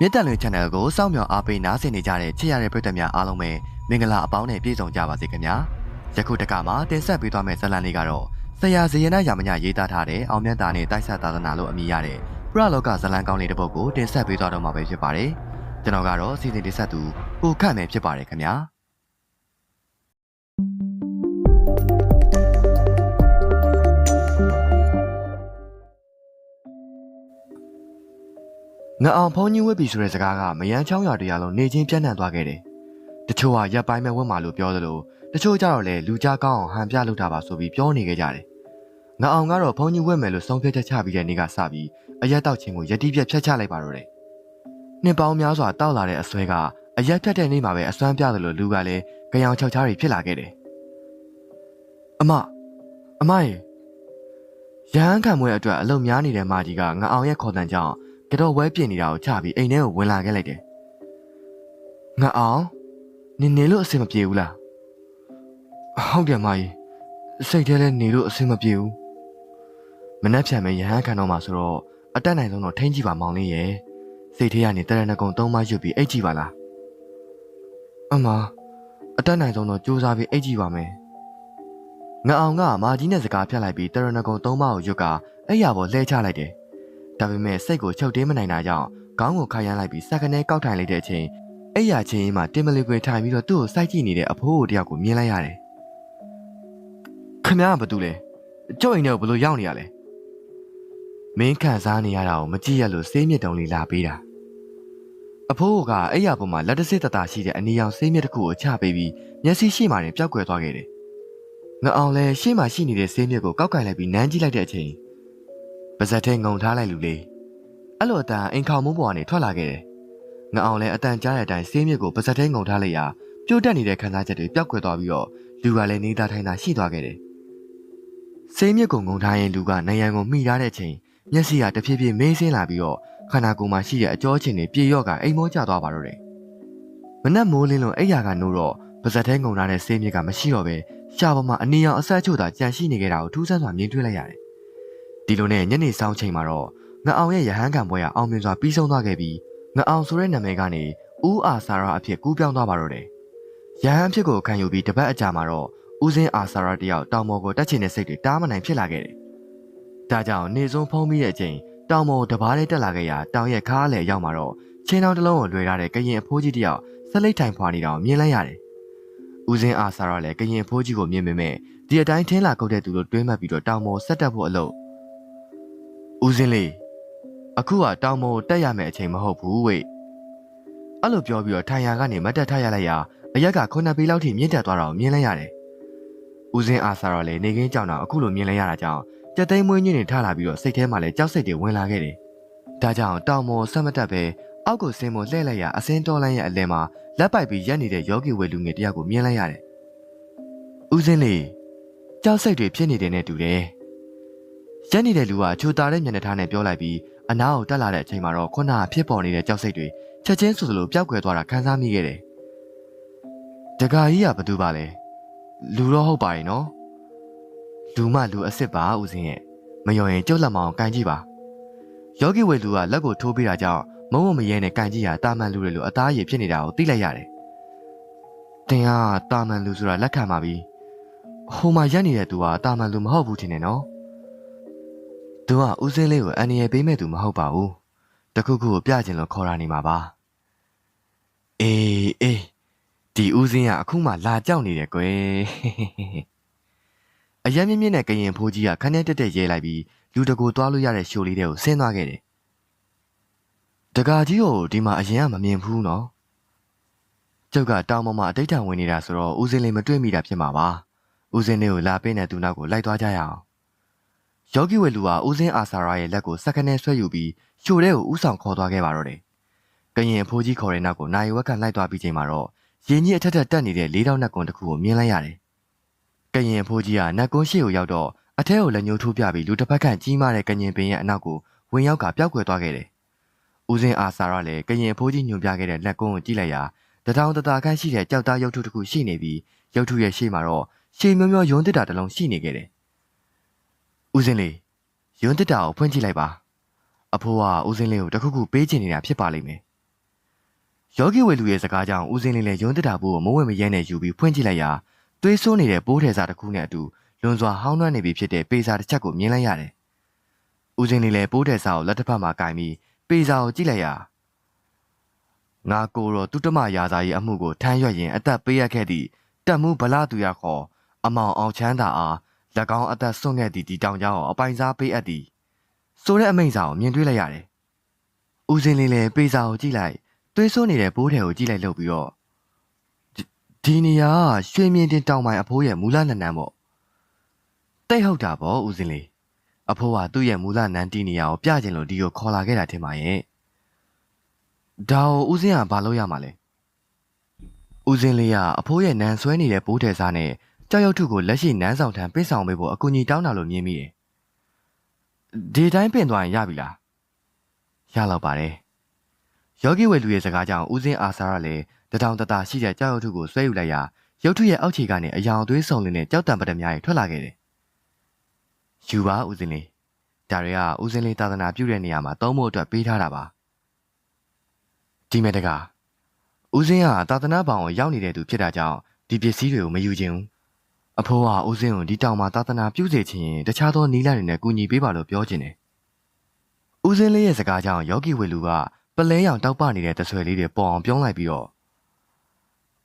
မြစ်တက်လွင် channel ကိုစောင့်မျှော်အားပေးနားဆင်နေကြတဲ့ချစ်ရတဲ့ပရိသတ်များအားလုံးပဲမင်္ဂလာအပေါင်းနဲ့ပြည့်စုံကြပါစေခင်ဗျာယခုတက္ကမှာတင်ဆက်ပေးသွားမယ့်ဇာတ်လမ်းလေးကတော့ဆရာဇေယနာရာမညရေးသားထားတဲ့အောင်မြတ်တာနဲ့တိုက်ဆက်သာသနာလို့အမည်ရတဲ့ပရလောကဇာတ်လမ်းကောင်းလေးတစ်ပုဒ်ကိုတင်ဆက်ပေးသွားတော့မှာပဲဖြစ်ပါတယ်ကျွန်တော်ကတော့စီစဉ်တင်ဆက်သူကိုခန့်မယ်ဖြစ်ပါတယ်ခင်ဗျာ ငါအောင်ဖုန်းကြီးဝစ်ပြီဆိုတဲ့စကားကမယန်းချောင်းရွာတရားလုံးနေချင်းပြန့်နှံ့သွားခဲ့တယ်။တချို့ကရက်ပိုင်းမဲ့ဝတ်မာလို့ပြောသလိုတချို့ကြတော့လေလူကြားကောင်းအောင်ဟန်ပြလုပ်တာပါဆိုပြီးပြောနေကြကြတယ်။ငါအောင်ကတော့ဖုန်းကြီးဝတ်မယ်လို့ဆုံးဖြတ်ချက်ချပြီးတဲ့နေ့ကစပြီးအရက်တောက်ချင်းကိုယတိပြက်ဖြတ်ချလိုက်ပါတော့တယ်။နှစ်ပေါင်းများစွာတောက်လာတဲ့အဆွဲကအရက်ဖြတ်တဲ့နေ့မှာပဲအစွမ်းပြသလိုလူကလည်းကြောင်ချောက်ချားတွေဖြစ်လာခဲ့တယ်။အမအမရေရဟန်းခံမွဲအတွက်အလုံများနေတဲ့မာကြီးကငါအောင်ရဲ့ခေါ်တန်ကြောင့် ကတော့ဝဲပြင်းနေတာကိုချပြီးအိမ်ထဲကိုဝင်လာခဲ့လိုက်တယ်။ငါအောင်နင်နေလို့အဆင်မပြေဘူးလား။ဟုတ်တယ်မကြီးစိတ်ထဲလဲနေလို့အဆင်မပြေဘူး။မနှက်ဖြန်မဲ့ရဟန်းခံတော့မှဆိုတော့အတက်နိုင်ဆုံးတော့ထိန်းကြည့်ပါမောင်လေးရဲ့။စိတ်ထဲကနေတရဏဂုံသုံးပါးယူပြီးအိတ်ကြည့်ပါလား။အမအတက်နိုင်ဆုံးတော့စူးစမ်းပြီးအိတ်ကြည့်ပါမယ်။ငါအောင်ကမာကြီးနဲ့စကားဖြတ်လိုက်ပြီးတရဏဂုံသုံးပါးကိုရွတ်ကအဲ့ရပေါ်လှဲချလိုက်တယ်။ ဒါပေမဲ့စိတ်ကိုချုပ်တင်းမနိုင်တာကြောင့်ခေါင်းကိုခိုင်ရမ်းလိုက်ပြီးစက္ကနဲကောက်ထိုင်လိုက်တဲ့အချိန်အဲ့ရချင်းမှာတင်မလီပွေထိုင်ပြီးတော့သူ့ကိုစိုက်ကြည့်နေတဲ့အဖိုးကိုတယောက်ကိုမြင်လိုက်ရတယ်။ခမရကဘာတူလဲ။ကြောက်အိမ်ထဲကိုဘယ်လိုရောက်နေရလဲ။မင်းခံစားနေရတာကိုမကြည့်ရလို့စေးမြစ်တုံလေးလာပေးတာ။အဖိုးကအဲ့ရပေါ်မှာလက်တစစ်တတာရှိတဲ့အနီရောင်စေးမြစ်တစ်ခုကိုချပေးပြီးမျက်စိရှိမှတင်ပျောက်ကွယ်သွားခဲ့တယ်။ငါအောင်လဲရှေ့မှာရှိနေတဲ့စေးမြစ်ကိုကောက်ကင်လိုက်ပြီးနမ်းကြည့်လိုက်တဲ့အချိန် ပါဇက်ထဲငုံထားလိုက်လူလေးအဲ့လိုအတန်အိမ်ခေါင်မိုးပေါ်ကနေထွက်လာခဲ့တယ်။ငါအောင်လဲအတန်ကြားတဲ့အတိုင်းစေးမြစ်ကိုပါဇက်ထဲငုံထားလိုက်ရာပြိုတက်နေတဲ့ခံစားချက်တွေပျောက်ကွယ်သွားပြီးတော့လူကလည်းနေသားထိုင်တာရှိသွားခဲ့တယ်။စေးမြစ်ကိုငုံထားရင်လူကနိုင်ရန်ကိုမိထားတဲ့အချိန်မျက်စိကတဖြည်းဖြည်းမေးဆင်းလာပြီးတော့ခန္ဓာကိုယ်မှာရှိတဲ့အကြောချင်တွေပြေရော့ကအိမ်မောကျသွားပါတော့တယ်။မနက်မိုးလင်းလို့အဲ့ရကနိုးတော့ပါဇက်ထဲငုံထားတဲ့စေးမြစ်ကမရှိတော့ပဲရှားပေါ်မှာအနီရောင်အဆက်ချို့သာကြန့်ရှိနေကြတာကိုထူးဆန်းစွာမြင်တွေ့လိုက်ရတယ်။ ဒီလိုနဲ့ညနေဆောင်ချိန်မှာတော့ငအောင်ရဲ့ရဟန်းခံပွဲကအောင်မြင်စွာပြီးဆုံးသွားခဲ့ပြီးငအောင်ဆိုတဲ့နာမည်ကနေဦးအာဆာရာအဖြစ်ကူးပြောင်းသွားပါတော့တယ်။ရဟန်းဖြစ်ကိုခံယူပြီးတပတ်အကြာမှာတော့ဦးစင်းအာဆာရာတယောက်တောင်ပေါ်ကိုတက်ချင်တဲ့စိတ်တွေတားမနိုင်ဖြစ်လာခဲ့တယ်။ဒါကြောင့်နေဆုံးဖုံးပြီးတဲ့အချိန်တောင်ပေါ်တပားလေးတက်လာခဲ့ရာတောင်ရဲ့ခါးလေရောက်မှာတော့ချင်းတောင်တစ်လုံးကိုလွှဲထားတဲ့ကရင်အဖိုးကြီးတယောက်ဆက်လက်ထိုင်ဖွာနေတာကိုမြင်လိုက်ရတယ်။ဦးစင်းအာဆာရာလည်းကရင်အဖိုးကြီးကိုမြင်ပေမဲ့ဒီအတိုင်းထင်းလာကုတ်တဲ့သူတို့တွင်းမှတ်ပြီးတော့တောင်ပေါ်ဆက်တက်ဖို့အလုပ် ဦးစင်းလေးအခုကတောင်ပေါ်တက်ရမယ့်အချိန်မဟုတ်ဘူးဝေ့အဲ့လိုပြောပြီးတော့ထိုင်ရာကနေမတ်တက်ထရလိုက်ရာအရက်ကခုနှစ်ပေလောက်ထိမြင့်တက်သွားတာကိုမြင်လိုက်ရတယ်ဦးစင်းအာဆာရော်လည်းနေကင်းကြောင်တော့အခုလိုမြင်လိုက်ရတာကြောင့်ကြက်သိမ်းမွေးညင်းနေထလာပြီးတော့စိတ်ထဲမှာလည်းကြောက်စိတ်တွေဝင်လာခဲ့တယ်ဒါကြောင့်တောင်ပေါ်ဆက်မတက်ပဲအောက်ကိုဆင်းမလှည့်လိုက်ရအစင်းတော်လိုင်းရဲ့အလဲမှာလက်ပိုက်ပြီးရက်နေတဲ့ယောဂီဝေလူငယ်တယောက်ကိုမြင်လိုက်ရတယ်ဦးစင်းလေးကြောက်စိတ်တွေဖြစ်နေတယ်နဲ့တူတယ် ရက်နေတဲ့လူကချိုတာတဲ့မျက်နှာထားနဲ့ပြောလိုက်ပြီးအနားကိုတက်လာတဲ့အချိန်မှာတော့ခုနကဖြစ်ပေါ်နေတဲ့ကြောက်စိတ်တွေချက်ချင်းဆိုသလိုပျောက်ကွယ်သွားတာခံစားမိခဲ့တယ်။တကာကြီးကဘာတူပါလဲ။လူတော့ဟုတ်ပါရဲ့နော်။လူမလူအစ်စ်ပါဦးစင်းရဲ့မယုံရင်ကြုတ်လက်မအောင်ကန်ကြည့်ပါ။ယောဂီဝေလူကလက်ကိုထိုးပေးတာကြောင့်မုံမမရဲနဲ့ကန်ကြည့်ရတာမန်လူတွေလိုအသားရည်ဖြစ်နေတာကိုသိလိုက်ရတယ်။တင်ကတာမန်လူဆိုတာလက်ခံပါပြီ။ဟိုမှာရက်နေတဲ့သူကတာမန်လူမဟုတ်ဘူးထင်တယ်နော်။ သူကဦးစင်းလေးကိုအန်ရယ်ပေးမဲ့သူမဟုတ်ပါဘူးတခုခုကိုပြချင်လို့ခေါ်တာနေမှာပါအေးအေးဒီဦးစင်းကအခုမှလာကြောက်နေတယ်ကွယ်အရက်မြင့်မြင့်နဲ့ကရင်ဖိုးကြီးကခနဲ့တက်တက်ရဲလိုက်ပြီးလူတကူသွားလို့ရတဲ့ရှိုးလေးတွေကိုဆင်းသွားခဲ့တယ်တကာကြီးကိုဒီမှာအရင်ကမမြင်ဘူးနော်ကျုပ်ကတောင်ပေါ်မှာအတိတ်ထဝင်နေတာဆိုတော့ဦးစင်းလေးမတွေ့မိတာဖြစ်မှာပါဦးစင်းလေးကိုလာပေးတဲ့သူနောက်ကိုလိုက်သွားကြရအောင် ယောဂီဝေလူဟာဦးစင်းအာဆာရာရဲ့လက်ကိုစက္ကနဲဆွဲယူပြီးရှိုတဲ့ကိုဥဆောင်ခေါ်သွားခဲ့ပါတော့တယ်။ကရင်အဖိုးကြီးခေါ်တဲ့နောက်ကိုနိုင်ဝက်ကလိုက်သွားပြီးချိန်မှာတော့ရင်ကြီးအထက်ထက်တက်နေတဲ့လေးတောင်နှက်ကွန်တစ်ခုကိုမြင်လိုက်ရတယ်။ကရင်အဖိုးကြီးကနှက်ကွန်ရှေ့ကိုရောက်တော့အထက်ကိုလက်ညှိုးထိုးပြပြီးလူတစ်ဖက်ခန့်ကြီးမားတဲ့ကရင်ပင်ရဲ့အနောက်ကိုဝင်ရောက်ကပျောက်ကွယ်သွားခဲ့တယ်။ဦးစင်းအာဆာရာလည်းကရင်အဖိုးကြီးညွှန်ပြခဲ့တဲ့လက်ကွန်ကိုကြည့်လိုက်ရာတထောင်တတာခန့်ရှိတဲ့ကြောက်သားရုပ်ထုတစ်ခုရှိနေပြီးရုပ်ထုရဲ့ရှေ့မှာတော့ရှေ့မျိုးမျိုးယွန်းတစ်တာတစ်လုံးရှိနေခဲ့တယ်။ ဦးစင်းလေးယွန်းတက်တာကိုဖွင့်ကြည့်လိုက်ပါအဖိုးကဦးစင်းလေးကိုတခုခုပေးချင်နေတာဖြစ်ပါလိမ့်မယ်ယောဂီဝေလူရဲ့စကားကြောင့်ဦးစင်းလေးလည်းယွန်းတတာဘူးကိုမဝဲမရဲနဲ့ယူပြီးဖွင့်ကြည့်လိုက်ရာသွေးဆိုးနေတဲ့ပိုးထဲစာတစ်ခုနဲ့အတူလွန်စွာဟောင်းနှွမ်းနေပြီဖြစ်တဲ့ပေစာတစ်ချက်ကိုမြင်လိုက်ရတယ်။ဦးစင်းလေးလည်းပိုးထဲစာကိုလက်တစ်ဖက်မှာကင်ပြီးပေစာကိုကြည့်လိုက်ရာငါကိုတော့တုတ္တမရာဇာရဲ့အမှုကိုထမ်းရွက်ရင်အသက်ပေးရခဲ့သည့်တက်မှုဗလာသူရခေါ်အမောင်အောင်ချမ်းသာအား၎ င်းအသက်ဆွန့်ခဲ့သည့်ဒီတောင်ကြောင်ကိုအပိုင်စားပေးအပ်သည်ဆိုတဲ့အမိန့်စာကိုမြင်တွေ့လိုက်ရတယ်။ဦးစင်းလေးလည်းပေစာကိုကြည့်လိုက်သွေးဆိုးနေတဲ့ဘိုးထဲကိုကြည့်လိုက်လို့ပြီးတော့ဒီနေရာကရွှေမြင့်တင်တောင်ပိုင်းအဖိုးရဲ့မူလနန်းနန်းပေါ့တိတ်ဟုတ်တာပေါ့ဦးစင်းလေးအဖိုးကသူ့ရဲ့မူလနန်းတီးနေရာကိုပြချင်လို့ဒီကိုခေါ်လာခဲ့တာထင်ပါရဲ့ဒါကိုဦးစင်းကဘာလုပ်ရမှာလဲဦးစင်းလေးကအဖိုးရဲ့နန်းဆွဲနေတဲ့ဘိုးထဲစားနဲ့ ကြောက်ရွံ့ထုကိုလက်ရှိနန်းဆောင်ထံပင့်ဆောင်ပေးဖို့အကူအညီတောင်းတာလို့မြင်မိတယ်ဒီတိုင်းပင့်သွားရင်ရပြီလားရတော့ပါတယ်ယောဂီဝေလူရဲ့စကားကြောင့်ဦးစင်းအာစာရလည်းတထောင်တတရှိတဲ့ကြောက်ရွံ့ထုကိုဆွဲယူလိုက်ရာရုတ်ထုရဲ့အောက်ခြေကနေအယောင်သွေးစုံလင်းတဲ့ကြောက်တံပဒမြားတွေထွက်လာခဲ့တယ်။ယူပါဦးစင်းလေးဒါတွေကဦးစင်းလေးသာသနာပြုတဲ့နေရာမှာသုံးဖို့အတွက်ပေးထားတာပါ။ဒီမဲ့တကဦးစင်းကသာသနာဘောင်ကိုရောက်နေတဲ့သူဖြစ်တာကြောင့်ဒီပစ္စည်းတွေကိုမယူခြင်းဘူး။ အဖိုးကဦးစင်းကိုဒီတောင်မှာသာသနာပြုစေချင်ရင်တခြားသောနီးလန်းတွေနဲ့ကူညီပေးပါလို့ပြောချင်တယ်။ဦးစင်းလေးရဲ့စကားကြောင့်ယောဂီဝေလူကပလဲရောင်တောက်ပနေတဲ့တဆွဲလေးတွေပေါ်အောင်ပြောင်းလိုက်ပြီးတော့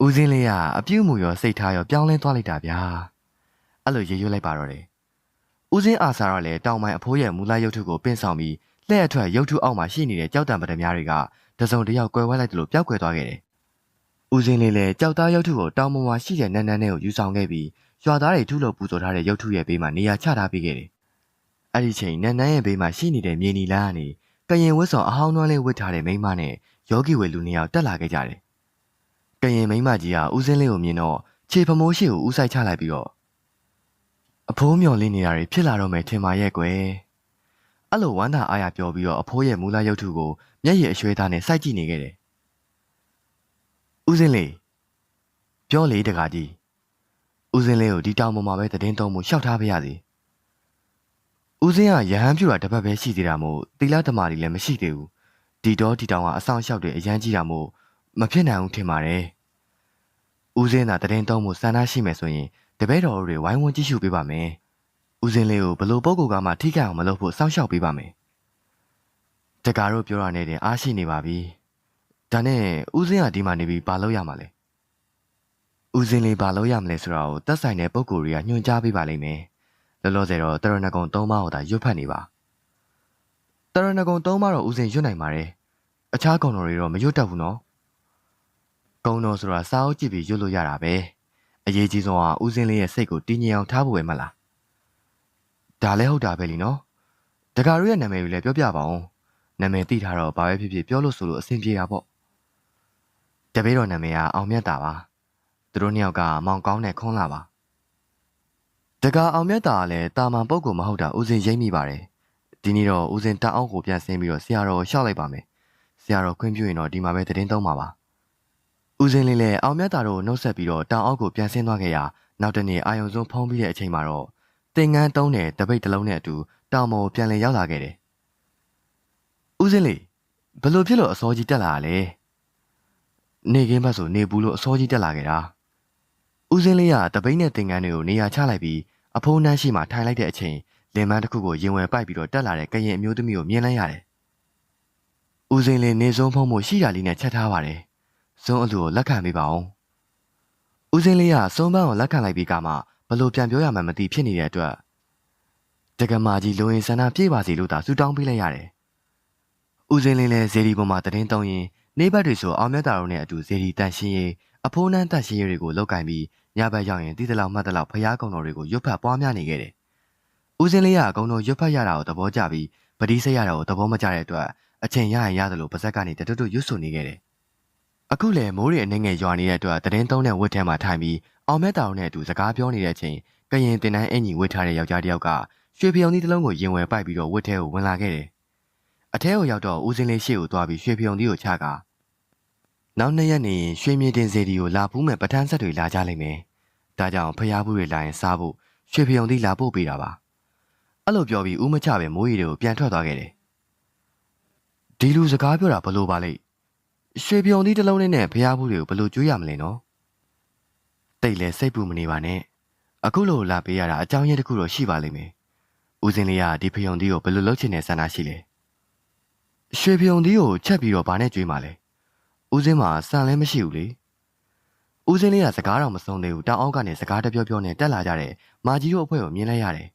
ဦးစင်းလေးကအပြုတ်မှုရောစိတ်ထားရောပြောင်းလဲသွားလိုက်တာဗျာအဲ့လိုရေရွတ်လိုက်ပါတော့တယ်ဦးစင်းအာစာတော့လေတောင်ပိုင်းအဖိုးရဲ့မူလရုပ်ထုကိုပင့်ဆောင်ပြီးလက်အထွက်ရုပ်ထုအောက်မှာရှိနေတဲ့ကြောက်တံပဒများတွေကတစုံတယောက်ကွယ်ဝဲလိုက်တယ်လို့ပျောက်ကွယ်သွားခဲ့တယ်ဦးစင်းလေးလည်းကြောက်သားရုပ်ထုကိုတောင်ပေါ်မှာရှိတဲ့နန်းနန်းနဲ့ကိုယူဆောင်ခဲ့ပြီး ရွာသားတွေထုလို့ပူဇော်ထားတဲ့ရုပ်ထုရဲ့ဘေးမှာနေရာချထားပေးခဲ့တယ်အဲ့ဒီချိန်နန်းနန်းရဲ့ဘေးမှာရှိနေတဲ့မြေနီလန်းကနေကရင်ဝတ်ဆောင်အဟောင်းနွမ်းလေးဝတ်ထားတဲ့မိန်းမနဲ့ယောဂီဝေလူနှစ်ယောက်တက်လာခဲ့ကြတယ်။ကရင်မိန်းမကြီးကဦးစင်းလေးကိုမြင်တော့ခြေဖမိုးရှိကိုဦးဆိုင်ချလိုက်ပြီးတော့အဖိုးမျော်လင့်နေတာတွေဖြစ်လာတော့မယ်ထင်ပါရဲ့ကွယ်။အဲ့လိုဝမ်းသာအားရပြောပြီးတော့အဖိုးရဲ့မူလရုပ်ထုကိုမျက်ရည်အရွှဲသားနဲ့စိုက်ကြည့်နေခဲ့တယ်။ဦးစင်းလေးပြောလေတကားကြီး ဦးစင်းလေးကိုဒီတောင်ပေါ်မှာပဲတည်င်းသုံးမှုရှောက်ထားပါရစေ။ဦးစင်းကရဟန်းပြူတာတစ်ပတ်ပဲရှိသေးတာမို့သီလဓမ္မတွေလည်းမရှိသေးဘူး။ဒီတော့ဒီတောင်ကအဆောင်လျှောက်တွေအရန်ကြီးတာမို့မဖြစ်နိုင်ဘူးထင်ပါတယ်။ဦးစင်းသာတရင်သုံးမှုစန္ဒရှိမယ်ဆိုရင်တပည့်တော်တွေဝိုင်းဝန်းကြည့်ရှုပေးပါမယ်။ဦးစင်းလေးကိုဘလို့ပုံကူကမှထိခိုက်အောင်မလုပ်ဖို့စောင့်ရှောက်ပေးပါမယ်။တကားတို့ပြောရနေတဲ့အားရှိနေပါပြီ။ဒါနဲ့ဦးစင်းကဒီမှာနေပြီးဘာလုပ်ရမှာလဲ။ ဦးစင်းလေးဘာလုပ်ရမလဲဆိုတာကိုတက်ဆိုင်တဲ့ပုံကူတွေကညွှန်ကြားပေးပါလိမ့်မယ်။လောလောဆယ်တော့တရဏဂုံ၃ပါးကိုသာရွတ်ဖတ်နေပါ။တရဏဂုံ၃ပါးတော့ဦးစင်းရွတ်နိုင်ပါတယ်။အခြားဂုံတော်တွေတော့မရွတ်တတ်ဘူးနော်။ကုံတော်ဆိုတာစာအုပ်ကြည့်ပြီးရွတ်လို့ရတာပဲအရေးကြီးဆုံးကဦးစင်းလေးရဲ့စိတ်ကိုတည်ငြိမ်အောင်ထားဖို့ပဲမလားဒါလည်းဟုတ်တာပဲလीနော်တကာတို့ရဲ့နာမည်ကိုလည်းပြောပြပါဦးနာမည်သိထားတော့ဘာပဲဖြစ်ဖြစ်ပြောလို့ဆိုလို့အဆင်ပြေတာပေါ့တပည့်တော်နာမည်ကအောင်မြတ်တာပါ သူတို့နှစ်ယောက်ကမောင်ကောင်းတဲ့ခွန်းလာပါတကာအောင်မြတ်တာကလည်းတာမန်ပုဂ္ဂိုလ်မဟုတ်တာဦးစင်ရိမ့်မိပါတယ်ဒီနေ့တော့ဦးစင်တအောင်ကိုပြန်ဆင်းပြီးတော့ဆရာတော်ကိုရှောက်လိုက်ပါမယ်ဆရာတော်ခွင့်ပြုရင်တော့ဒီမှာပဲတည်င်းသုံးပါပါဦးစင်းလေးလည်းအောင်မြတ်တာတို့နှုတ်ဆက်ပြီးတော့တောင်အောက်ကိုပြန်ဆင်းသွားခဲ့ရာနောက်တနေ့အာယုံစုံဖုံးပြီးတဲ့အချိန်မှာတော့တင်ငန်းတုံးတဲ့တပိတ်တစ်လုံးနဲ့အတူတောင်ပေါ်ပြန်လည်ရောက်လာခဲ့တယ်။ဦးစင်းလေးဘလို့ဖြစ်လို့အစောကြီးတက်လာတာလဲ။နေခင်းဘက်ဆိုနေဘူးလို့အစောကြီးတက်လာခဲ့တာ။ ဦးစင်းလေးကတပိတ်နဲ့တင်ငန်းတွေကိုနေရာချလိုက်ပြီးအဖိုးနှမ်းရှိမှထိုင်လိုက်တဲ့အချိန်လင်မန်းတစ်ခုကိုရင်ဝယ်ပိုက်ပြီးတော့တက်လာတဲ့ကရင်အမျိုးသမီးကိုမြင်လိုက်ရတယ်။ဦးစင်းလေးနေစုံဖုံးမှုရှိတာလေးနဲ့ချက်ထားပါတယ်။ဇွန်းအလူကိုလက်ခံပေးပါအောင်။ဦးစင်းလေးကစုံပန်းကိုလက်ခံလိုက်ပြီးကမှဘလို့ပြန်ပြောရမှန်းမသိဖြစ်နေတဲ့အတွက်တက္ကမကြီးလိုရင်ဆန္ဒပြေးပါစီလို့သာဆူတောင်းပေးလိုက်ရတယ်။ဦးစင်းလေးလည်းဇေဒီပေါ်မှာတရင်တုံးရင်နေဘက်တွေဆိုအောင်မြတ်တာတို့နဲ့အတူဇေဒီတန်ရှင်းရေးအဖိုးနှမ်းတန်ရှင်းရေးတွေကိုလောက်ကင်ပြီး ညဘက်ရောက်ရင်တိတလောက်မှတ်တလောက်ဖျားကုံတော်တွေကိုရွတ်ဖတ်ပွားများနေခဲ့တယ်။ဦးစင်းလေးကအကုံတော်ရွတ်ဖတ်ရတာကိုသဘောကျပြီးပတိစိတ်ရတာကိုသဘောမကျတဲ့အတွက်အချိန်ရရင်ရတယ်လို့ပါဇက်ကနေတတွတ်ရွတ်ဆိုနေခဲ့တယ်။အခုလေမိုးရီအနေငယ်ရွာနေတဲ့အတွက်တရင်သုံးတဲ့ဝတ်ထဲမှာထိုင်ပြီးအောင်မဲတာတို့နဲ့အတူစကားပြောနေတဲ့အချိန်ကရင်တင်တန်းအင်ကြီးဝတ်ထားတဲ့ယောက်ျားတစ်ယောက်ကရွှေဖျုံသီးတစ်လုံးကိုရင်ဝယ်ပိုက်ပြီးတော့ဝတ်ထဲကိုဝင်လာခဲ့တယ်။အထဲကိုရောက်တော့ဦးစင်းလေးရှေ့ကိုသွားပြီးရွှေဖျုံသီးကိုချက နောက်နှစ်ရက်နေရွှေမြင့်တင်စေဒီကိုလာပူးမဲ့ပထန်းဆက်တွေလာကြလိမ့်မယ်။ဒါကြောင့်ဖျားဘူးတွေလာရင်စားဖို့ရွှေဖျုံသီးလာပို့ပေးတာပါ။အဲ့လိုပြောပြီးဦးမချပဲမိုးရီတွေကိုပြန်ထွက်သွားခဲ့တယ်။ဒီလူစကားပြောတာဘလို့ပါလိမ့်ရွှေပြုံသီးတစ်လုံးလေးနဲ့ဖျားဘူးတွေကိုဘယ်လိုကျွေးရမလဲနော်တိတ်လဲစိတ်ပူမနေပါနဲ့အခုလိုလာပေးရတာအကြောင်းရင်းတစ်ခုတော့ရှိပါလိမ့်မယ်ဦးစင်းလေးကဒီဖျုံသီးကိုဘယ်လိုလုပ်ချင်တဲ့ဆန္ဒရှိလဲရွှေပြုံသီးကိုချက်ပြီးတော့ဗာနဲ့ကျွေးမှလဲ ဦးစင်းမှာစံလဲမရှိဘူးလေဦးစင်းလေးကစကားတော့မဆုံးသေးဘူးတောင်အောက်ကနေစကားတပြောပြောနဲ့တက်လာကြတဲ့မာကြီးတို့အဖွဲ့ကိုမြင်လိုက်ရတယ်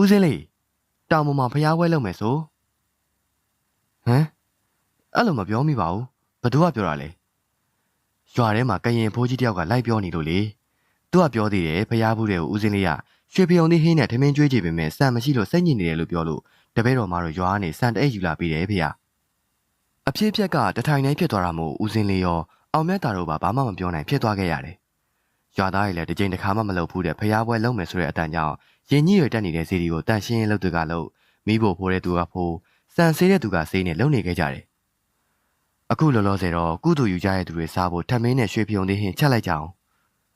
ဦးစင်းလေးတောင်ပေါ်မှာဖျားပွဲလုပ်မယ်ဆိုဟမ်အဲ့လိုမပြောမိပါဘူးဘသူကပြောတာလဲရွာထဲမှာကရင်ဖိုးကြီးတယောက်ကလိုက်ပြောနေလို့လေသူကပြောသေးတယ်ဖျားဘူးတွေကိုဦးစင်းလေးကရွှေပြုံသီးဟင်းနဲ့ထမင်းကျွေးကြည့်ပေမဲ့စံမရှိလို့စိတ်ညစ်နေတယ်လို့ပြောလို့တပည့်တော်မတို့ရွာကနေစံတအိတ်ယူလာပြီးတယ်ဖေ။ အဖြစ်အပျက်ကတထိုင်တိုင်းဖြစ်သွားတာမို့ဦးစင်းလေးရောအောင်မြတ်တာတို့ဘာမှမပြောနိုင်ဖြစ်သွားခဲ့ရတယ်။ရွာသားတွေလည်းတစ်ချိန်တစ်ခါမှမလုပ်ဘူးတဲ့ဖျားပွဲလုပ်မယ်ဆိုတဲ့အတန်ကြောင့်ရင်ကြီးရတက်နေတဲ့စီဒီကိုတန်ရှင်းရေးလုပ်သူကလုပ်မိဖို့ဖိုးတဲ့သူကဖိုးစံဆေးတဲ့သူကဆေးနဲ့လုံနေခဲ့ကြတယ်။အခုလောလောဆယ်တော့ကုသူယူကြတဲ့သူတွေစားဖို့ထမင်းနဲ့ရွှေပြုံသေးဟင်းချက်လိုက်ကြအောင်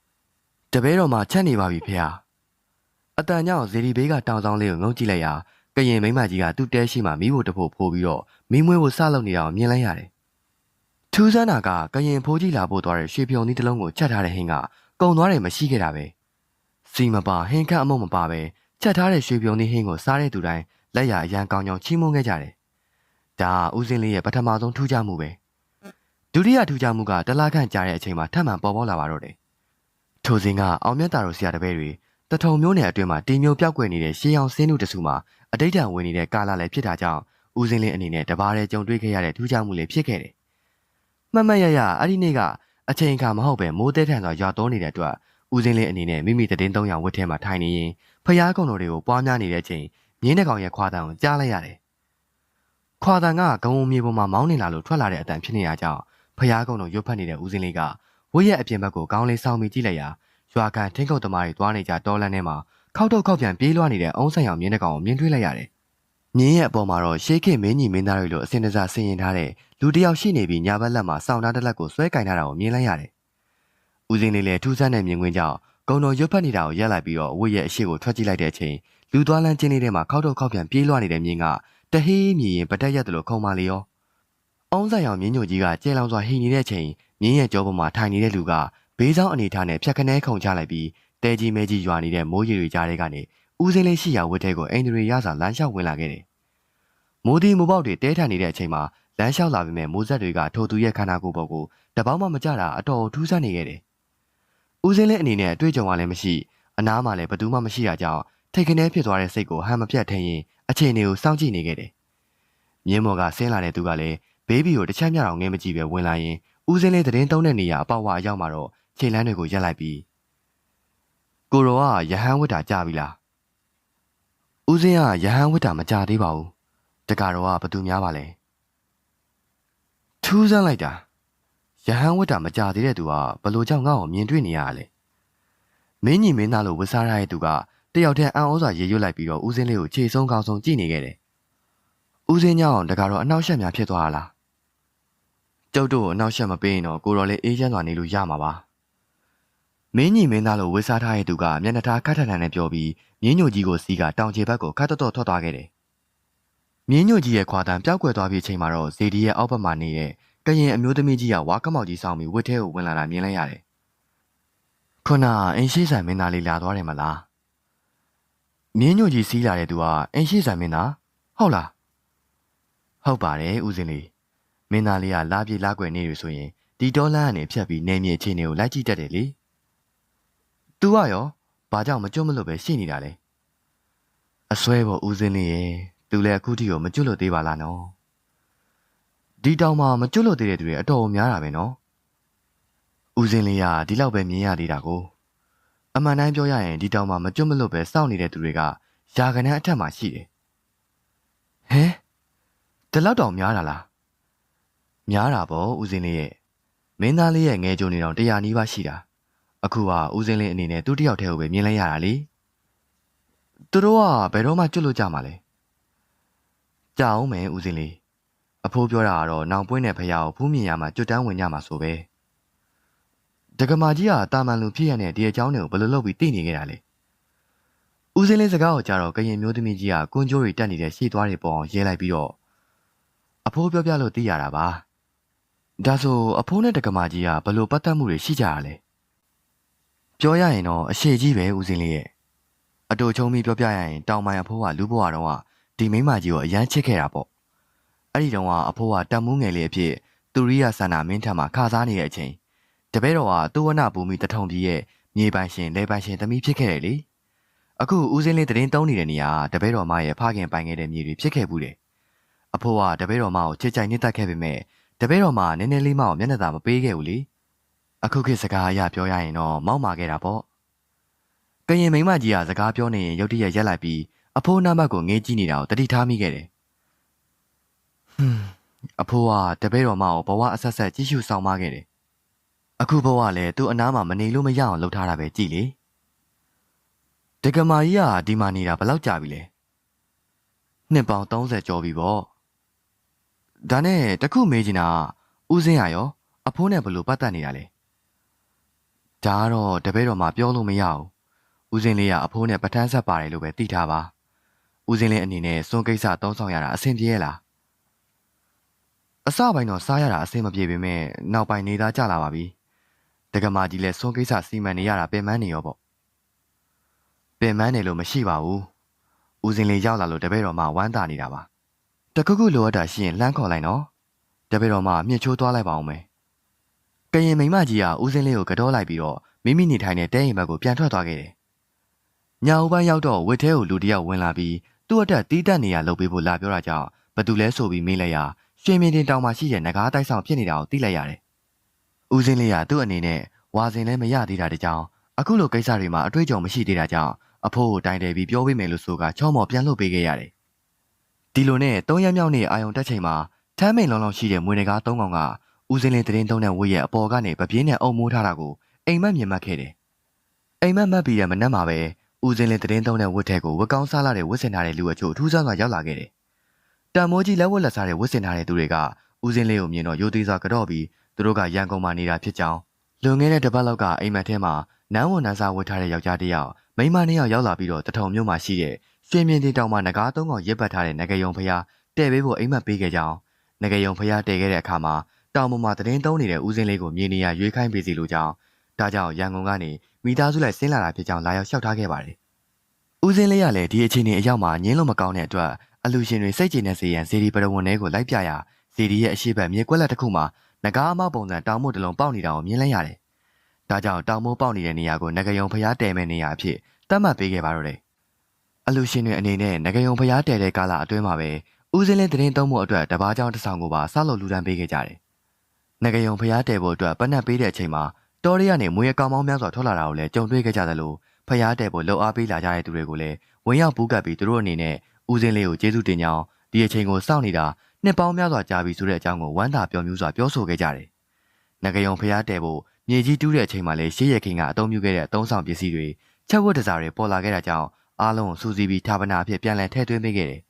။တပည့်တော်မှချက်နေပါပြီဖေ။အတန်ကြောင့်ဇီဒီဘေးကတောင်ဆောင်လေးကိုငုံကြည့်လိုက်ရာ ကရင်မိမကြီးကသူ့တဲရှိမှမိဖို့တဖို့ဖိုးပြီးတော့မိမွေးဖို့စလုပ်နေတာကိုမြင်လိုက်ရတယ်။ထူးဆန်းတာကကရင်ဖိုးကြီးလာဖို့သွားတဲ့ရွှေပြုံသီးတစ်လုံးကိုချက်ထားတဲ့ဟင်းကကုံသွားတယ်မရှိခဲ့တာပဲ။စီမပါဟင်းခန့်အမုံမပါပဲချက်ထားတဲ့ရွှေပြုံသီးဟင်းကိုစားတဲ့သူတိုင်းလက်ရအရန်ကောင်းကြောင်ချီးမွမ်းခဲ့ကြတယ်။ဒါဦးစင်းလေးရဲ့ပထမဆုံးထူးခြားမှုပဲ။ဒုတိယထူးခြားမှုကတလားခန့်ကြာတဲ့အချိန်မှာထပ်မံပေါ်ပေါက်လာပါတော့တယ်။ထိုစဉ်ကအောင်မြတ်တာတို့ဆရာတပည့်တွေတထုံမျိုးနယ်အတွင်းမှာတင်မျိုးပြောက်ကွယ်နေတဲ့ရှေးအောင်စင်းတို့တစုမှာ အတိတ်တံဝင်နေတဲ့ကာလလည်းဖြစ်တာကြောင့်ဦးစင်းလင်းအနေနဲ့တပါးတည်းကြုံတွေ့ခဲ့ရတဲ့ထူးခြားမှုလေးဖြစ်ခဲ့တယ်။မှတ်မှတ်ရရအဲ့ဒီနေ့ကအချိန်အခါမဟုတ်ပဲမိုးတဲထန်စွာရွာသွန်းနေတဲ့အတွက်ဦးစင်းလင်းအနေနဲ့မိမိတည်င်း300ဝတ်ထဲမှာထိုင်နေရင်ဖျားကုံတော်တွေကိုပွားများနေတဲ့အချိန်မြင်းတကောင်ရဲ့ခွာတန်ကိုကြားလိုက်ရတယ်။ခွာတန်ကဂုံမြေပေါ်မှာမောင်းနေလာလို့ထွက်လာတဲ့အတန်ဖြစ်နေတာကြောင့်ဖျားကုံတော်ရွတ်ဖက်နေတဲ့ဦးစင်းလေးကဝိရဲ့အပြင်ဘက်ကိုကောင်းလေးစောင်းပြီးကြည့်လိုက်ရာရွာကန်ထင်းကုတ်သမားတွေသွားနေကြတောလန်းထဲမှာ ခောက်တော့ခောက်ပြန်ပြေးလွှားနေတဲ့အုံးဆိုင်အောင်မြင်းတကောင်ကိုမြင်တွေ့လိုက်ရတယ်။မြင်းရဲ့အပေါ်မှာတော့ရှေးခေတ်မင်းကြီးမင်းသားတွေလိုအစင်တစားဆင်ရင်ထားတဲ့လူတစ်ယောက်ရှိနေပြီးညာဘက်လက်မှာစောင်းသားတစ်လက်ကိုဆွဲကင်ထားတာကိုမြင်လိုက်ရတယ်။ဦးစင်းလေးလည်းထူးဆန်းတဲ့မြင်ကွင်းကြောင့်ဂုံတော်ရွတ်ဖက်နေတာကိုရက်လိုက်ပြီးတော့ဝိရဲ့အရှိကိုထွက်ကြည့်လိုက်တဲ့အချိန်လူသွားလန်းချင်းလေးထဲမှာခောက်တော့ခောက်ပြန်ပြေးလွှားနေတဲ့မြင်းကတဟေးမြည်ရင်ပတက်ရက်တယ်လို့ခုံပါလေရော။အုံးဆိုင်အောင်မြင်းညိုကြီးကကျဲလောင်စွာဟိနေတဲ့အချိန်မြင်းရဲ့ကြောပေါ်မှာထိုင်နေတဲ့လူကဘေးဆောင်အနေထားနဲ့ဖြတ်ခနဲခုန်ချလိုက်ပြီး တဲကြီးမဲကြီးရွာနေတဲ့မိုးရီတွေကြားထဲကနေဦးစင်းလေးရှိရာဝတ်ထဲကိုအိန္ဒြေရစာလမ်းလျှောက်ဝင်လာခဲ့တယ်။မိုးဒီမိုးပေါက်တွေတဲထန်နေတဲ့အချိန်မှာလမ်းလျှောက်လာပြီးမဲ့မိုးဆက်တွေကထိုသူရဲ့ခန္ဓာကိုယ်ပေါ်ကိုတပေါင်းမှမကြတာအတော်ထူးဆန်းနေခဲ့တယ်။ဦးစင်းလေးအနေနဲ့အတွေ့အကြုံကလည်းမရှိအနားမှာလည်းဘသူမှမရှိတာကြောင့်ထိတ်ခနဲဖြစ်သွားတဲ့စိတ်ကိုဟန်မပြတ်ထင်းရင်အခြေအနေကိုစောင့်ကြည့်နေခဲ့တယ်။မြင်းမော်ကဆင်းလာတဲ့သူကလည်းဘေးဘီကိုတစ်ချက်မျှတော့ငဲမကြည့်ပဲဝင်လာရင်ဦးစင်းလေးသတင်းသုံးတဲ့နေရာအပေါက်ဝအရောက်မှာတော့ခြေလမ်းတွေကိုရက်လိုက်ပြီး ကိုရောကယဟန်ဝတ်တာကြာပြီလားဦးစင်းကယဟန်ဝတ်တာမကြာသေးပါဘူးတကာတော့ကဘသူများပါလဲထူးဆန်းလိုက်တာယဟန်ဝတ်တာမကြာသေးတဲ့သူကဘလို့ကြောင့်ငါ့ကိုမြင်တွေ့နေရလဲမင်းညီမင်းသားလို့ဝတ်စားရတဲ့သူကတယောက်တည်းအံ့ဩစွာရေရွတ်လိုက်ပြီးတော့ဦးစင်းလေးကိုခြေဆုံးကောင်းဆုံးကြည့်နေခဲ့တယ်ဦးစင်းညောင်းတကာတော့အနောက်ရှက်များဖြစ်သွားလားကျုပ်တို့ကိုအနောက်ရှက်မပေးရင်တော့ကိုတော်လေးအေးချမ်းစွာနေလို့ရမှာပါ မင်းညီမင်းသားလိုဝေစားထားတဲ့သူကမျက်နှာထားခတ်ထန်ထန်နဲ့ပြောပြီးမြင်းညိုကြီးကိုစီးကတောင်ချေဘက်ကိုခတ်တော့တော့ထွက်သွားခဲ့တယ်။မြင်းညိုကြီးရဲ့ခွာတန်ပျောက်ကွယ်သွားပြီးချိန်မှာတော့ဇေဒီရဲ့အောက်ဘက်မှာနေတဲ့ကရင်အမျိုးသမီးကြီးကဝါကမောက်ကြီးဆောင်ပြီးဝစ်ထဲကိုဝင်လာတာမြင်လိုက်ရတယ်။ခုနအင်းရှိဆိုင်မင်းသားလေးလာသွားတယ်မလား။မြင်းညိုကြီးစီးလာတဲ့သူကအင်းရှိဆိုင်မင်းသားဟုတ်လား။ဟုတ်ပါတယ်ဦးစင်းလေးမင်းသားလေးကလာပြေလာကွယ်နေရဆိုရင်ဒီဒေါ်လာကနေဖြတ်ပြီးနေမြေအခြေအနေကိုလိုက်ကြည့်တတ်တယ်လေ။ "तू ကရောဘာကြောင့်မကြွမလို့ပဲရှိနေတာလဲ။အစွဲပေါ်ဦးစင်းလေးရဲ့သူလည်းအခုထိကိုမကြွလို့သေးပါလားနော်။ဒီတောင်မှာမကြွလို့သေးတဲ့သူတွေအတော်များတာပဲနော်။ဦးစင်းလေးကဒီလောက်ပဲမြင်ရသေးတာကိုအမှန်တိုင်းပြောရရင်ဒီတောင်မှာမကြွမလို့ပဲစောင့်နေတဲ့သူတွေကယာကနန်းအထက်မှာရှိတယ်။ဟဲဒီလောက်တောင်များတာလား။များတာပေါ့ဦးစင်းလေးရဲ့မင်းသားလေးရဲ့ငယ်ကြုံနေတော့တရားနီးပါးရှိတာ အခုကဦးစင်းလင်းအနေနဲ့သူ့တယောက်တည်းကိုပဲမြင်လိုက်ရတာလေသူတို့ကဘယ်တော့မှကျွတ်လို့ကြမှာလဲကြောက်အောင်မယ်ဦးစင်းလေးအဖိုးပြောတာကတော့နောင်ပွင့်တဲ့ဖရာကိုဖူးမြင်ရမှာကျွတ်တန်းဝင်ကြမှာဆိုပဲဒကမာကြီးကတာမန်လူဖြစ်ရတဲ့ဒီအကြောင်းတွေကိုဘယ်လိုလုပ်ပြီးသိနေခဲ့တာလဲဦးစင်းလေးစကားကိုကြားတော့ကရင်မျိုးသမီးကြီးကကွန်းကြိုးတွေတက်နေတဲ့ရှေ့သွားတွေပေါ်အောင်ရဲလိုက်ပြီးတော့အဖိုးပြောပြလို့သိရတာပါဒါဆိုအဖိုးနဲ့တက္ကမကြီးကဘယ်လိုပတ်သက်မှုတွေရှိကြရလဲ ပြောရရင်တော့အရှိကြီးပဲဦးစင်းလေးရဲ့အတူချုံပြီးပြောပြရရင်တောင်ပိုင်အဖိုးကလူဘွားတော့ကဒီမိန်းမကြီးကိုအရန်ချစ်ခဲ့တာပေါ့အဲ့ဒီတော့ကအဖိုးကတတ်မှုငယ်လေးအဖြစ်သူရိယဆန္ဒမင်းထံမှာခါစားနေတဲ့အချိန်တပည့်တော်ကသူဝနဘူမိတထုံကြီးရဲ့မြေပိုင်ရှင်လေပိုင်ရှင်သမီးဖြစ်ခဲ့တယ်လေအခုဦးစင်းလေးတရင်တုံးနေတဲ့နေရာတပည့်တော်မရဲ့ဖခင်ပိုင်ခဲ့တဲ့မြေတွေဖြစ်ခဲ့ဘူးတယ်အဖိုးကတပည့်တော်မကိုချစ်ကြိုက်နှစ်သက်ခဲ့ပေမဲ့တပည့်တော်မှနည်းနည်းလေးမှမျက်နှာသာမပေးခဲ့ဘူးလေ အခုခေတ်စကားအရပြောရရင်တော့မောက်မာခဲ့တာပေါ့ကရင်မိန်းမကြီးကစကားပြောနေရင်ရုတ်တရက်ရက်လိုက်ပြီးအဖိုးနာမကိုငေးကြည့်နေတာကိုတတိထားမိခဲ့တယ်ဟွန်းအဖိုးကတပည့်တော်မကိုဘဝအဆက်ဆက်ကြည့်ရှုဆောင်မခဲ့တယ်အခုဘဝလည်းသူ့အနားမှာမနေလို့မရအောင်လှုပ်ထားတာပဲကြည်လေတက္ကမကြီးကဒီမှာနေတာဘယ်လောက်ကြာပြီလဲနှစ်ပေါင်း30ကျော်ပြီပေါ့ဒါနဲ့တခုမေးချင်တာကဦးစင်းရရော အဖိုးနဲ့ဘယ်လိုပတ်သက်နေတာလဲ ဒါကတော့တပည့်တော်မှပြောလို့မရဘူးဦးစင်းလေးကအဖိုးနဲ့ပဋ္ဌာန်းဆက်ပါတယ်လို့ပဲသိထားပါဦးစင်းလေးအနေနဲ့စွန့်ကိစ္စတောင်းဆောင်ရတာအဆင်ပြေရဲ့လားအစပိုင်းတော့စားရတာအဆင်မပြေပေမဲ့နောက်ပိုင်းနေသားကြလာပါပြီတက္ကမကြီးလည်းစွန့်ကိစ္စစီမံနေရတာပင်ပန်းနေရောပေါ့ပင်ပန်းနေလို့မရှိပါဘူးဦးစင်းလေးရောက်လာလို့တပည့်တော်မှဝမ်းသာနေတာပါတခုခုလိုအပ်တာရှိရင်လှမ်းခေါ်လိုက်နော်တပည့်တော်မှမြင့်ချိုးသွားလိုက်ပါအောင်မယ်က ရင်မိန်းမကြီးကဦးစင်းလေးကိုကတော့လိုက်ပြီးတော့မိမိနေထိုင်တဲ့တဲအိမ်ဘက်ကိုပြန်ထွက်သွားခဲ့တယ်ညဦးပိုင်းရောက်တော့ဝစ်ထဲကိုလူတစ်ယောက်ဝင်လာပြီးသူ့အတက်တီးတက်နေရလှုပ်ပေးဖို့လာပြောတာကြောင့်ဘသူလဲဆိုပြီးမေးလိုက်ရရွှေမြင့်တင်တောင်မှရှိတဲ့ငကားတိုက်ဆောင်ဖြစ်နေတာကိုသိလိုက်ရတယ်ဦးစင်းလေးကသူ့အနေနဲ့ဝါစင်လည်းမရသေးတာတကြောင်အခုလိုကိစ္စတွေမှာအတွေ့အကြုံမရှိသေးတာကြောင့်အဖိုးကိုတိုင်တယ်ပြီးပြောပေးမယ်လို့ဆိုကချောမော်ပြန်လုပ်ပေးခဲ့ရတယ်ဒီလိုနဲ့၃ရက်မြောက်နေ့အာယုံတက်ချိန်မှာထမ်းမိန်လောင်လောင်ရှိတဲ့မွေနကား၃កောင်က ဦးစင်းလင်းတရင်သုံးတဲ့ဝက်ရဲ့အပေါ်ကနေပပြင်းနဲ့အုံမိုးထားတာကိုအိမ်မက်မြင်မှတ်ခဲ့တယ်။အိမ်မက်မှတ်ပြီးတဲ့မနက်မှာပဲဦးစင်းလင်းတရင်သုံးတဲ့ဝက်ထဲကိုဝက်ကောင်းစားလာတဲ့ဝက်စင်ထားတဲ့လူအချို့ထူးဆန်းစွာရောက်လာခဲ့တယ်။တံမိုးကြီးလက်ဝက်လက်စားတဲ့ဝက်စင်ထားတဲ့သူတွေကဦးစင်းလေးကိုမြင်တော့ရိုသေစွာကြော့ပြီးသူတို့ကရန်ကုန်မှာနေတာဖြစ်ကြောင်းလွန်ခဲ့တဲ့တစ်ပတ်လောက်ကအိမ်မက်ထဲမှာနန်းဝန်နန်းစားဝက်ထားတဲ့ယောက်ျားတစ်ယောက်မိန်းမနှစ်ယောက်ရောက်လာပြီးတော့တထုံမြို့မှာရှိတဲ့ရွှေမြင့်တင်တောင်မှာငကားသုံးကောင်ရစ်ပတ်ထားတဲ့ငကယုံဖျားတဲ့ပေးဖို့အိမ်မက်ပေးခဲ့ကြောင်းငကယုံဖျားတဲ့ခဲ့တဲ့အခါမှာ တောင်ပေါ်မှာသတင်းသုံးနေတဲ့ဦးစင်းလေးကိုမြင်နေရရွေးခိုင်းပေးစီလိုကြောင်းဒါကြောင့်ရန်ကုန်ကနေမိသားစုလိုက်ဆင်းလာတာဖြစ်ကြောင်းလာရောက်လျှောက်ထားခဲ့ပါတယ်။ဦးစင်းလေးကလည်းဒီအခြေအနေအရောက်မှာငင်းလို့မကောင်းတဲ့အတွက်အလူရှင်တွေစိတ်ကြည်နေစေရန်ဇေဒီပရဝန်ထဲကိုလိုက်ပြရာဇေဒီရဲ့အရှိတ်မြေကွက်လက်တစ်ခုမှာငကားအမောက်ပုံစံတောင်မို့တစ်လုံးပေါက်နေတာကိုမြင်လိုက်ရတယ်။ဒါကြောင့်တောင်မိုးပေါက်နေတဲ့နေရာကိုငကယုံဖျားတဲမဲ့နေရာအဖြစ်သတ်မှတ်ပေးခဲ့ပါတော့တယ်။အလူရှင်တွေအနေနဲ့ငကယုံဖျားတဲတဲ့ကာလအတွင်းမှာပဲဦးစင်းလင်းသတင်းသုံးမှုအတွက်တပားကြောင်တစ်ဆောင်ကိုပါဆောက်လုပ်လူဒန်းပေးခဲ့ကြတယ်။ ငကယုံဖျားတဲဖို့အတွက်ပတ်နက်ပေးတဲ့အချိန်မှာတော်ရီကနေမွေးအကောင်မောင်းများစွာထွက်လာတာကိုလည်းကြုံတွေ့ခဲ့ကြသလိုဖျားတဲဖို့လှုပ်အားပေးလာကြတဲ့သူတွေကိုလည်းဝင်ရောက်ပူးကပ်ပြီးသူတို့အနေနဲ့ဦးစင်းလေးကိုကျေးဇူးတင်ကြောင်းဒီအချိန်ကိုစောင့်နေတာနှစ်ပေါင်းများစွာကြာပြီဆိုတဲ့အကြောင်းကိုဝမ်းသာပျော်မြူးစွာပြောဆိုခဲ့ကြတယ်။ငကယုံဖျားတဲဖို့မြေကြီးတူးတဲ့အချိန်မှာလည်းရှေးရခင်ကအသုံးပြုခဲ့တဲ့အသုံးဆောင်ပစ္စည်းတွေချက်ဝတ်တစားတွေပေါ်လာခဲ့တာကြောင့်အားလုံးကိုစူးစီးပြီးဌာပနာအဖြစ်ပြန်လည်ထည့်သွင်းပေးခဲ့တယ်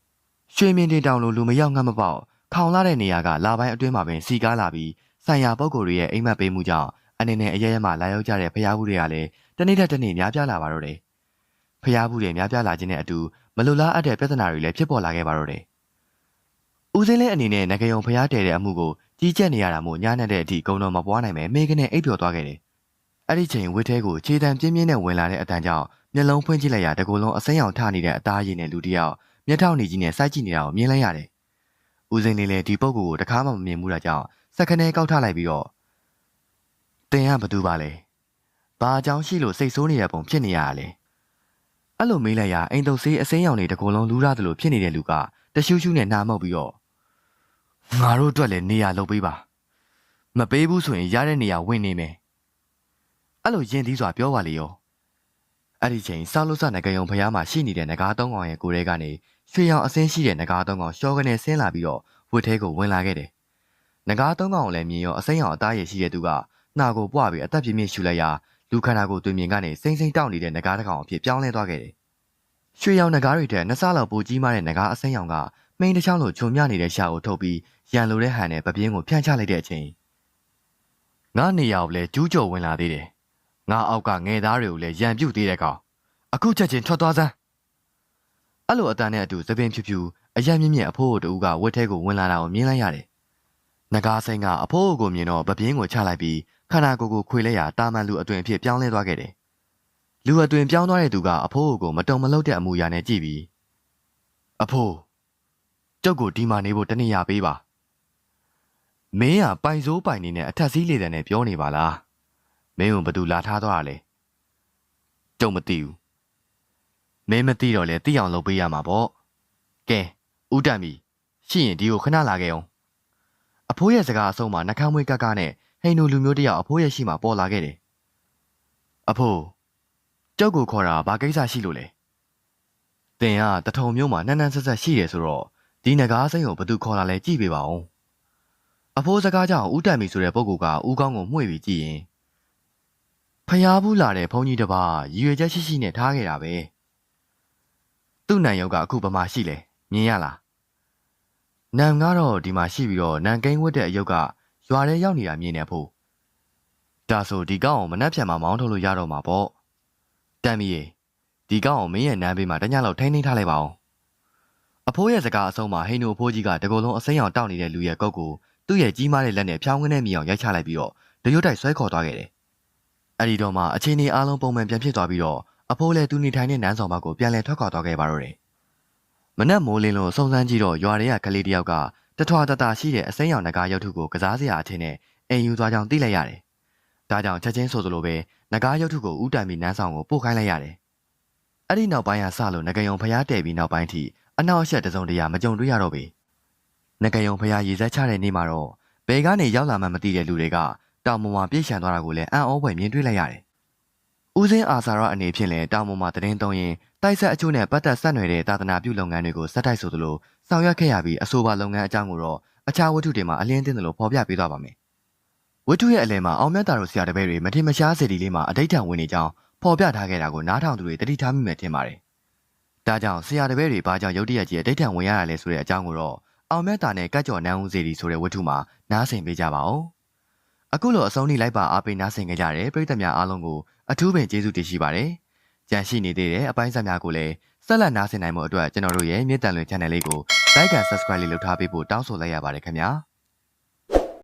။ရွှေမြင့်တင်တောင်လိုလူမရောက်ငတ်မပေါက် ခေါင်လာတဲ့နေရာကလာပိုင်းအတွင်းမှာပင်စီကားလာပြီးဆိုင်ရာပုဂ္ဂိုလ်တွေရဲ့အိမ်မက်ပေးမှုကြောင့်အနေနဲ့အရရမှလာရောက်ကြတဲ့ဖျားဘူးတွေကလည်းတနေ့တစ်နေ့များပြားလာပါတော့တယ်။ဖျားဘူးတွေများပြားလာခြင်းနဲ့အတူမလိုလားအပ်တဲ့ပြဿနာတွေလည်းဖြစ်ပေါ်လာခဲ့ပါတော့တယ်။ဦးစင်းလေးအနေနဲ့ငကယုံဖျားတဲတဲ့အမှုကိုကြီးကြက်နေရတာမို့ညနေတဲ့အထိအကုန်လုံးမပွားနိုင်ပဲမိကနေအိပ်ပျော်သွားခဲ့တယ်။အဲ့ဒီချိန်ဝစ်ထဲကိုခြေတံပြင်းပြင်းနဲ့ဝင်လာတဲ့အတန်ကြောင့်မျက်လုံးဖွင့်ကြည့်လိုက်ရတကူလုံးအစိမ်းရောင်ထနေတဲ့အသားရည်နဲ့လူတစ်ယောက်မျက်ထောက်နေကြီးနဲ့စိုက်ကြည့်နေတာကိုမြင်လိုက်ရတယ်။ ဦးစင်းလေးလည်းဒီပုဂ္ဂိုလ်ကိုတခါမှမမြင်ဘူးတာကြောင့်စက္ကနဲကောက်ထလိုက်ပြီးတော့တင်ကဘသူပါလဲ။ဘာအကြောင်းရှိလို့စိတ်ဆိုးနေတဲ့ပုံဖြစ်နေရတာလဲ။အဲ့လိုမေးလိုက်ရအိမ်တုပ်ဆေးအစိမ်းရောင်တွေတကူလုံးလူရသလိုဖြစ်နေတဲ့လူကတရှူးရှူးနဲ့နှာမောက်ပြီးတော့ငါတို့အတွက်လည်းနေရာလုပ်ပေးပါ။မပေးဘူးဆိုရင်ရတဲ့နေရာဝင်နေမယ်။အဲ့လိုရင်သီးစွာပြောပါလေရော။အဲ့ဒီချိန်ဆောက်လို့စနဂယုံဖျားမှာရှိနေတဲ့ငကားသုံးကောင်ရဲ့ကိုယ်ထဲကနေ ရွှေရောင်အစင်းရှိတဲ့ငကားသုံးကောင်ရှောကနေဆင်းလာပြီးတော့ဝတ်ထဲကိုဝင်လာခဲ့တယ်။ငကားသုံးကောင်ကိုလည်းမြင်ရောအစိမ်းရောင်အသားရည်ရှိတဲ့သူကနှာကိုပွားပြီးအသက်ပြင်းပြင်းရှူလိုက်ရာလူခန္ဓာကိုယ်တွင်မြင်ကနေစိမ့်စိမ့်တောက်နေတဲ့ငကားတစ်ကောင်အဖြစ်ပြောင်းလဲသွားခဲ့တယ်။ရွှေရောင်ငကားတွေတဲ့နှစ်ဆလောက်ပိုကြီးမားတဲ့ငကားအစိမ်းရောင်ကမိန်တစ်ချောင်းလိုခြုံမြနေတဲ့ရှာကိုထုတ်ပြီးရန်လိုတဲ့ဟန်နဲ့ပပြင်းကိုဖြန့်ချလိုက်တဲ့အချိန်ငါနေရာကိုလည်းကျူးကျော်ဝင်လာသေးတယ်။ငါအောက်ကငယ်သားတွေကိုလည်းရန်ပြုတ်သေးတဲ့ကောင်အခုချက်ချင်းထွက်သွားစမ်း အဲ့လိုအတန်နဲ့အတူသပင်ဖြူဖြူအယံမြင့်မြင့်အဖိုးတို့ကဝက်ထဲကိုဝင်လာတာကိုမြင်လိုက်ရတယ်နဂါစိန်ကအဖိုးအိုကိုမြင်တော့ပပြင်းကိုချလိုက်ပြီးခန္ဓာကိုယ်ကိုခွေလိုက်ရာတာမန်လူအသွင်အဖြစ်ပြောင်းလဲသွားခဲ့တယ်။လူအသွင်ပြောင်းသွားတဲ့သူကအဖိုးအိုကိုမတုံမလှုပ်တဲ့အမူအရာနဲ့ကြည့်ပြီးအဖိုးကျုပ်ကိုဒီမှာနေဖို့တနည်းရပေးပါ။မင်းကပိုင်စိုးပိုင်နေနဲ့အထက်စီးလေတဲ့နဲ့ပြောနေပါလား။မင်းကဘသူလာထားသွားတာလဲ။ကျုပ်မသိဘူး။ မင်းမသိတော့လေသိအောင်လုပ်ပေးရမှာပေါ့။ကဲဥတံမီရှိရင်ဒီကိုခဏလာခဲ့အောင်။အဖိုးရဲ့စကားအဆုံးမှာနှကမ်းမွေးကကနဲ့ဟိန်နူလူမျိုးတယောက်အဖိုးရဲ့ရှိမှပေါ်လာခဲ့တယ်။အဖိုးကျုပ်ကိုခေါ်တာဘာကိစ္စရှိလို့လဲ။တင်ကတထုံမျိုးမှာနှမ်းနှမ်းဆက်ဆက်ရှိတယ်ဆိုတော့ဒီနဂါးစိန်ကိုဘသူခေါ်လာလဲကြည့်ပေးပါဦး။အဖိုးစကားကြောင့်ဦးတံမီဆိုတဲ့ပုဂ္ဂိုလ်ကဦးကောင်းကိုမှု့ပြီးကြည့်ရင်ဖျားဘူးလာတဲ့ဘုန်းကြီးတစ်ပါးရည်ရွယ်ချက်ရှိရှိနဲ့ထားခဲ့တာပဲ။ သူ့နိုင်ရုပ်ကအခုဗမာရှိလဲမြင်ရလား။နံကတော့ဒီမှာရှိပြီးတော့နံကိန်းဝတ်တဲ့အယုတ်ကရွာထဲရောက်နေတာမြင်နေဖို့။ဒါဆိုဒီကောင်ကိုမနှက်ဖြန်မှာမောင်းထုတ်လို့ရတော့မှာပေါ့။တမ်းမီရေဒီကောင်ကိုမင်းရဲ့နန်းဘေးမှာတညလောက်ထိန်းထိန်းထားလိုက်ပါအောင်။အဖိုးရဲ့စကားအဆုံးမှာဟိန်နိုအဖိုးကြီးကတကောလုံးအစိမ်းအောင်တောက်နေတဲ့လူရဲ့ကုတ်ကိုသူ့ရဲ့ကြီးမားတဲ့လက်နဲ့ဖြောင်းခင်းနဲ့မြေအောင်ရိုက်ချလိုက်ပြီးတော့တရွတ်တိုက်ဆွဲခေါ်သွားခဲ့တယ်။အဲဒီတော့မှအချိန်ကြီးအားလုံးပုံမှန်ပြန်ဖြစ်သွားပြီးတော့ အဖိုးလည်းသူနေထိုင်တဲ့နန်းဆောင်ဘက်ကိုပြန်လည်ထွက်ခွာသွားခဲ့ပါတော့တယ်။မနက်မိုးလင်းလို့စုံစမ်းကြည့်တော့ရွာတွေကကလေးတယောက်ကတထွာတတာရှိတဲ့အစိမ်းရောင်နဂါရုပ်ထုကိုကစားစရာအထင်းနဲ့အိမ်ယူသွားကြောင်းသိလိုက်ရတယ်။ဒါကြောင့်ချက်ချင်းဆိုသလိုပဲနဂါရုပ်ထုကိုဥတိုင်ပြီးနန်းဆောင်ကိုပို့ခိုင်းလိုက်ရတယ်။အဲ့ဒီနောက်ပိုင်းကစလို့ငကယုံဖျားတဲပြီးနောက်ပိုင်းထိအနောက်အရှက်တစုံတရာမကြုံတွေ့ရတော့ပေ။ငကယုံဖျားရေစက်ချတဲ့နေ့မှာတော့ဘယ်ကနေရောက်လာမှမသိတဲ့လူတွေကတောင်ပေါ်မှာပြည့်ရှံသွားတာကိုလည်းအံ့ဩဖွယ်မြင်တွေ့လိုက်ရတယ်။ ဦးစင်းအာစာရအနေဖြင့်လည်းတောင်ပေါ်မှာတရင်သုံးရင်တိုက်ဆက်အချို့နဲ့ပတ်သက်ဆက်နွယ်တဲ့သာသနာပြုလုပ်ငန်းတွေကိုစက်တိုက်ဆိုသလိုဆောင်ရွက်ခဲ့ရပြီးအဆိုပါလုပ်ငန်းအကြောင်းကိုတော့အခြားဝတ္ထုတွေမှာအလင်းသင်းသလိုဖော်ပြပေးသွားပါမယ်။ဝတ္ထုရဲ့အလယ်မှာအောင်မြတ်တာတို့ဆရာတပည့်တွေမထင်မရှားစီတီလေးမှာအတိတ်ထံဝင်နေကြောင်းဖော်ပြထားခဲ့တာကိုနားထောင်သူတွေတတိထားမိမယ်ထင်ပါတယ်။ဒါကြောင့်ဆရာတပည့်တွေဘာကြောင့်ရုတ်တရက်ကြီးအတိတ်ထံဝင်ရတာလဲဆိုတဲ့အကြောင်းကိုတော့အောင်မြတ်တာနဲ့ကတ်ကြော်နန်းဦးစီတီဆိုတဲ့ဝတ္ထုမှာနားဆင်ပေးကြပါဦး။အခုလိုအဆုံးထိလိုက်ပါအားပေးနားဆင်ကြကြတဲ့ပရိသတ်များအားလုံးကို အထူးပင်ကျေးဇူးတင်ရှိပါတယ်။ကြံရှိနေသေးတဲ့အပိုင်းဆက်များကိုလည်းဆက်လက်နားဆင်နိုင်မှုအတွက်ကျွန်တော်တို့ရဲ့မြေတံလွင် channel လေးကို like and subscribe လေးလုပ်ထားပေးဖို့တောင်းဆိုလိုက်ရပါတယ်ခင်ဗျာ။